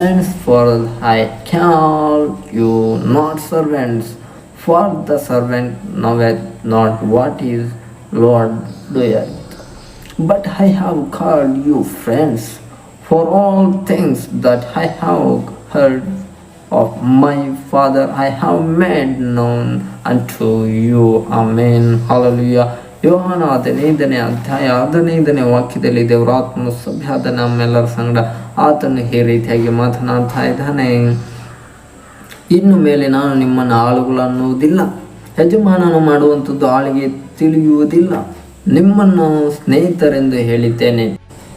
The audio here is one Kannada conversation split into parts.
Friends, for I call you not servants, for the servant knoweth not what his Lord doeth. But I have called you friends, for all things that I have heard of my Father I have made known unto you. Amen. Hallelujah. ಯೋಹಾನ ಹದಿನೈದನೇ ಅಧ್ಯಾಯ ಹದಿನೈದನೇ ವಾಕ್ಯದಲ್ಲಿ ದೇವರಾತ್ಮ ಸಭ್ಯಾದ ನಮ್ಮೆಲ್ಲರ ಸಂಗಡ ಆತನು ಈ ರೀತಿಯಾಗಿ ಮಾತನಾಡ್ತಾ ಇದ್ದಾನೆ. ಇನ್ನು ಮೇಲೆ ನಾನು ನಿಮ್ಮನ್ನು ಆಳುಗಳನ್ನುವುದಿಲ್ಲ, ಯಜಮಾನನು ಮಾಡುವಂಥದ್ದು ಆಳಿಗೆ ತಿಳಿಯುವುದಿಲ್ಲ. ನಿಮ್ಮನ್ನು ಸ್ನೇಹಿತರೆಂದು ಹೇಳಿದ್ದೇನೆ,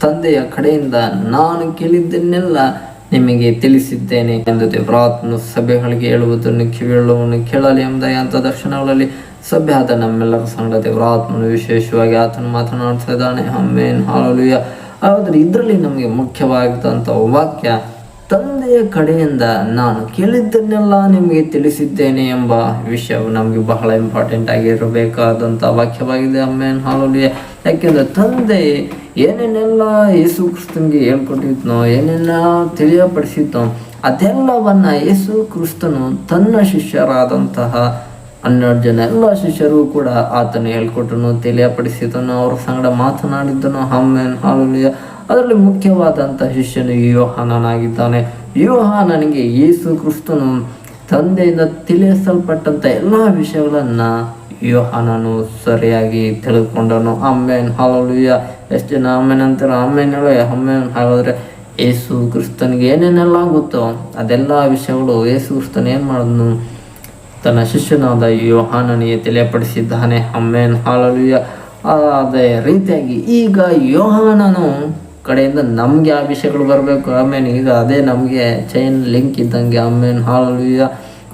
ತಂದೆಯ ಕಡೆಯಿಂದ ನಾನು ಕೇಳಿದ್ದನ್ನೆಲ್ಲ ನಿಮಗೆ ತಿಳಿಸಿದ್ದೇನೆ ಎಂದು ದೇವರಾತ್ಮ ಸಭೆಗಳಿಗೆ ಹೇಳುವುದನ್ನು ಕಿವಿಳ್ಳುವನ್ನು ಕೇಳಲಿ ಎಂಬ ಅಂಥ ದರ್ಶನಗಳಲ್ಲಿ ಸಭೆ ಆದ ನಮ್ಮೆಲ್ಲರ ಸಂಗಡ ದೇವರಾತ್ಮನು ವಿಶೇಷವಾಗಿ ಆತನು ಮಾತನಾಡ್ತಾ ಇದ್ದಾನೆ ಹಮ್ಮೇನ್ ಹಾಲಲುಯ. ಆದರೆ ಇದರಲ್ಲಿ ನಮಗೆ ಮುಖ್ಯವಾಗಿದ್ದಂಥ ವಾಕ್ಯ, ತಂದೆಯ ಕಡೆಯಿಂದ ನಾನು ಕೇಳಿದ್ದನ್ನೆಲ್ಲ ನಿಮಗೆ ತಿಳಿಸಿದ್ದೇನೆ ಎಂಬ ವಿಷಯವು ನಮಗೆ ಬಹಳ ಇಂಪಾರ್ಟೆಂಟ್ ಆಗಿರಬೇಕಾದಂಥ ವಾಕ್ಯವಾಗಿದೆ. ಅಮ್ಮೇನ್ ಹಾಲುಲಿಯ. ಯಾಕೆಂದರೆ ತಂದೆ ಏನೇನೆಲ್ಲ ಯೇಸು ಕ್ರಿಸ್ತನಿಗೆ ಹೇಳ್ಕೊಟ್ಟಿದ್ನೋ ಏನೆಲ್ಲ ತಿಳಿಯಪಡಿಸಿದ್ನೋ ಅದೆಲ್ಲವನ್ನ ಯೇಸು ಕ್ರಿಸ್ತನು ತನ್ನ ಶಿಷ್ಯರಾದಂತಹ ಹನ್ನೆರಡು ಜನ ಎಲ್ಲ ಶಿಷ್ಯರು ಕೂಡ ಆತನು ಹೇಳ್ಕೊಟ್ಟನು ತಿಳಿಯಪಡಿಸಿದನು, ಅವ್ರ ಸಂಗಡ ಮಾತನಾಡಿದ್ದನು. ಹಮ್ಮೆನ್ ಹಾಲುಲಿಯ. ಅದರಲ್ಲಿ ಮುಖ್ಯವಾದಂಥ ಶಿಷ್ಯನು ಯೋಹಾನನಾಗಿದ್ದಾನೆ. ಯೋಹಾನನಿಗೆ ಯೇಸು ಕ್ರಿಸ್ತನು ತಂದೆಯಿಂದ ತಿಳಿಸಲ್ಪಟ್ಟಂಥ ಎಲ್ಲ ವಿಷಯಗಳನ್ನು ಯೋಹಾನನು ಸರಿಯಾಗಿ ತಿಳಿದುಕೊಂಡನು ಅಮ್ಮೇನ್ ಹಾಲುಲಿಯ. ಎಷ್ಟು ಜನ ಅಮ್ಮೇನ್ ಅಂತಾರೆ? ಅಮ್ಮೇನ್ ಹೇಳೋ ಅಮ್ಮೇನ್ ಹಾಗಾದ್ರೆ ಯೇಸು ಕ್ರಿಸ್ತನಿಗೆ ಏನೇನೆಲ್ಲ ಗೊತ್ತೋ ಅದೆಲ್ಲ ವಿಷಯಗಳು ಯೇಸು ಕ್ರಿಸ್ತನ್ ಏನು ಮಾಡಿದ್ನು? ತನ್ನ ಶಿಷ್ಯನಾದ ಯೋಹಾನನಿಗೆ ತಿಳಿಯಪಡಿಸಿದ್ದಾನೆ. ಅಮ್ಮೇನ್ ಹಾಲಲುಯ. ಅದೇ ರೀತಿಯಾಗಿ ಈಗ ಯೋಹಾನನು ಕಡೆಯಿಂದ ನಮಗೆ ಆ ವಿಷಯಗಳು ಬರಬೇಕು. ಆಮೇಲೆ ಈಗ ಅದೇ ನಮಗೆ ಚೈನ್ ಲಿಂಕ್ ಇದ್ದಂಗೆ ಆಮೇಲೆ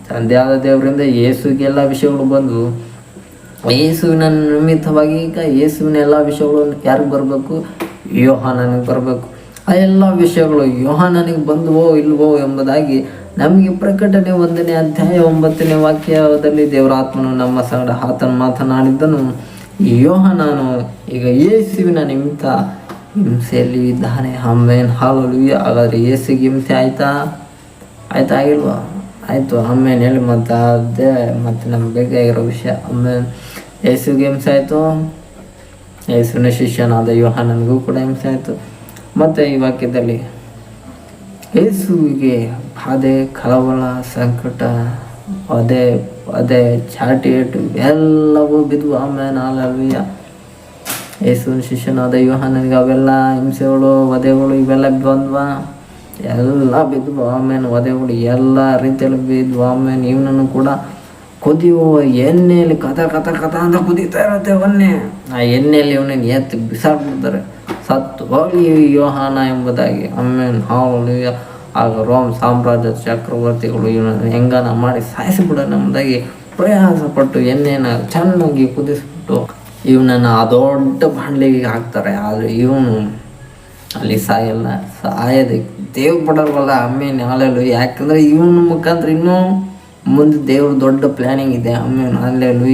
ತಂದೆ ಆದ ದೇವರಿಂದ ಯೇಸುಗೆಲ್ಲ ವಿಷಯಗಳು ಬಂದವು ಯೇಸುವಿನ ನಿಮಿತ್ತವಾಗಿ ಈಗ ಯೇಸುವಿನ ಎಲ್ಲ ವಿಷಯಗಳು ಯಾರಿಗೆ ಬರಬೇಕು? ಯೋಹಾನನಿಗೆ ಬರಬೇಕು. ಆ ಎಲ್ಲ ವಿಷಯಗಳು ಯೋಹಾನನಿಗೆ ಬಂದುವೋ ಇಲ್ವೋ ಎಂಬುದಾಗಿ ನಮಗೆ ಪ್ರಕಟಣೆ ಒಂದನೇ ಅಧ್ಯಾಯ ಒಂಬತ್ತನೇ ವಾಕ್ಯದಲ್ಲಿ ದೇವರ ಆತ್ಮನು ನಮ್ಮ ಸಂಗಡ ಆತನು ಮಾತನಾಡಿದ್ದನು. ಯೋಹಾನನು ಈಗ ಯೇಸುವಿನ ನಿಮಿತ್ತ ಹಿಂಸೆಯಲ್ಲಿ ಇದ್ದಾನೆ. ಅಮ್ಮೇನ್ ಹಾಲು ಹಾಗಾದ್ರೆ ಯೇಸುಗೆ ಹಿಂಸೆ ಆಯ್ತಾ? ಆಯ್ತಾ ಆಗಿಲ್ವಾ ಆಯಿತು. ಅಮ್ಮೇನ್ ಹೇಳಿ ಮತ್ತು ಅದೇ ಮತ್ತು ನಮ್ಗೆ ಬೇಕಾಗಿರೋ ವಿಷಯ. ಅಮ್ಮೇನ್ ಯೇಸುಗೆ ಹಿಂಸೆ ಆಯಿತು. ಯೇಸುವಿನ ಶಿಷ್ಯನಾದ ಯೋಹಾನನಿಗೂ ಕೂಡ ಹಿಂಸೆ ಆಯಿತು. ಮತ್ತು ಈ ವಾಕ್ಯದಲ್ಲಿ ಯೇಸುವಿಗೆ ಬಾಧೆ ಕಳವಳ, ಸಂಕಟ, ಅದೇ ಅದೇ ಚಾಟಿ ಏಟು ಎಲ್ಲವೂ ಬಿದ್ವು. ಆಮೇಲೆ ಹಾಲಲ್ವಿಯ ಯೇಸುವಿನ ಶಿಷ್ಯನಾದ ಯೋಹಾನನಿಗೆ ಅವೆಲ್ಲ ಹಿಂಸೆಗಳು, ವಧೆಗಳು ಇವೆಲ್ಲ ಬಂದ್ವಾ? ಎಲ್ಲ ಬಿದ್ವು. ಆಮೇಲೆ ವಧೆಗಳು ಎಲ್ಲ ರೀತಿಯಲ್ಲಿ ಬಿದ್ವು. ಆಮೇಲೆ ಇವನನ್ನು ಕೂಡ ಕುದಿಯುವ ಎಣ್ಣೆಯಲ್ಲಿ ಕಥ ಕಥ ಕಥ ಅಂತ ಕುದೀತಾ ಇರುತ್ತೆ ಒನ್ನೆ ಆ ಎಣ್ಣೆಯಲ್ಲಿ ಇವನನ್ನು ಎತ್ತಿ ಬಿಸಾಕ್ಬಿಡ್ತಾರೆ. ಹೋಗಿ ಯೋಹಾನ ಎಂಬುದಾಗಿ, ಅಮ್ಮೇನ್ ಹಾಳು ಆಗ ರೋಮ್ ಸಾಮ್ರಾಜ್ಯ ಚಕ್ರವರ್ತಿಗಳು ಇವನನ್ನು ಹೆಂಗನ ಮಾಡಿ ಸಾಯಿಸಿಬಿಡೋಣ ಎಂಬುದಾಗಿ ಪ್ರಯಾಸ ಪಟ್ಟು ಎಣ್ಣೆನ ಚೆನ್ನಾಗಿ ಕುದಿಸ್ಬಿಟ್ಟು ಇವನನ್ನು ಆ ದೊಡ್ಡ ಬಾಂಡ್ಲಿಗೆ ಹಾಕ್ತಾರೆ. ಆದರೆ ಇವನು ಅಲ್ಲಿ ಸಾಯಲ್ಲ. ಸಾಯದೆ ದೇವ್ ಬಿಡಲ್ವಲ್ಲ ಅಮ್ಮೇನು ಹಾಲೆಲ್ಲ ಯಾಕಂದ್ರೆ ಇವನ ಮುಖಾಂತರ ಇನ್ನೂ ಮುಂದೆ ದೇವ್ರ ದೊಡ್ಡ ಪ್ಲಾನಿಂಗ್ ಇದೆ. ಅಮ್ಮೇನು ಅಲ್ಲೆಲ್ಲೂ